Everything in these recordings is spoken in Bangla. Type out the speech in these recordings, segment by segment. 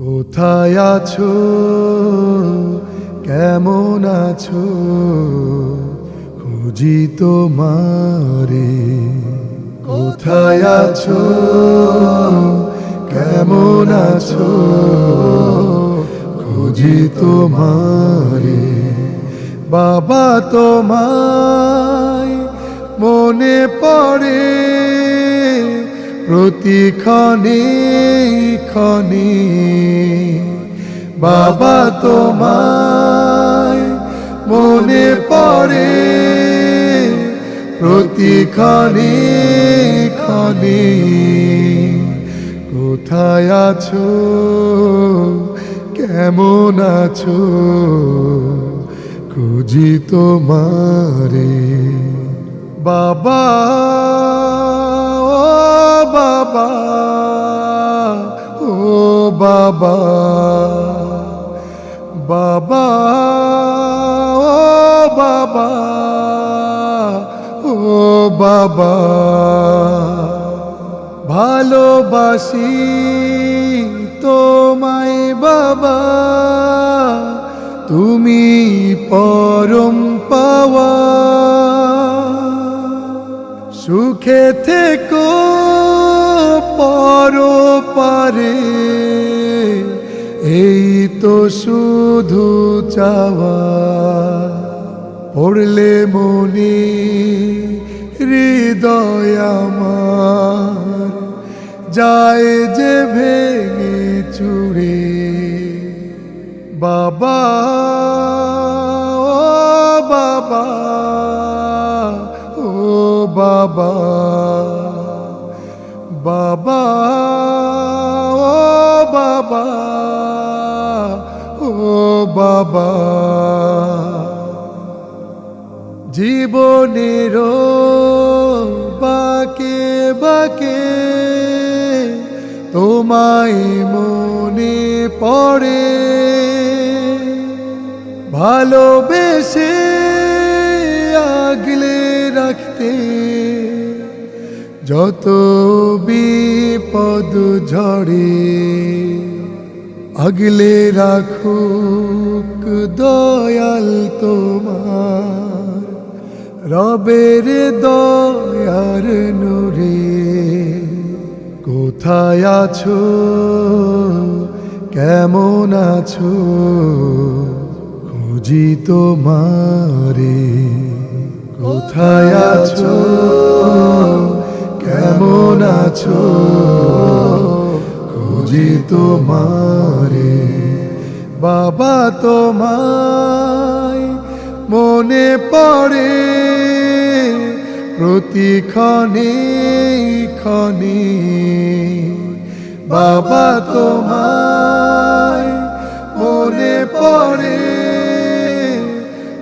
কোথায় আছো? কেমন আছো? খুঁজি তোমারে। কোথায় আছো? কেমন আছো? খুঁজি তোমারে। বাবা তোমায় মনে পড়ে। প্রতিক্ষণে ক্ষণে বাবা তোমায় মনে পড়ে। প্রতিক্ষণে ক্ষণে কোথায় আছো? কেমন আছো? খুঁজি তোমারে। বাবা বাবা, ও বাবা বাবা, ও বাবা ও বাবা। ভালোবাসি তোমায় বাবা, তুমি পরম পাওয়া। সুখে থেকো পর পারে এই তো শুধু চাওয়া। পড়লে মনে হৃদয় আমার, যায় যে ভেঙে চুড়ে। বাবা, ও বাবা ও বাবা। বাবা ও বাবা ও বাবা। জীবনের বাকে বাকে তোমায় মনে পড়ে। ভালোবেসে যত বিপদ ঝড়ে, আগলে রাখুক দয়াল তোমার। রবের দয়ার নুরে, কোথায় আছো? কেমন আছো? খুঁজি তোমারে, কোথায় আছো? কেমন আছো? খুঁজি তোমারে। বাবা তোমায় মনে পড়ে। প্রতিক্ষণে ক্ষণে বাবা তোমায় মনে পড়ে।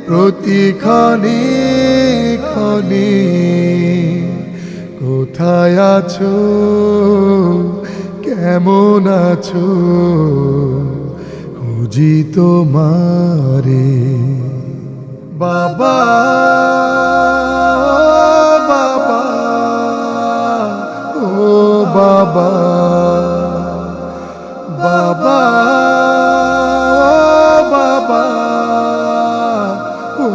প্রতিক্ষণে ক্ষণে। কোথায় আছো? কেমন আছো? খুঁজি তোমারে। বাবা বাবা ও বাবা বাবা বাবা ও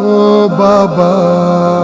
বাবা।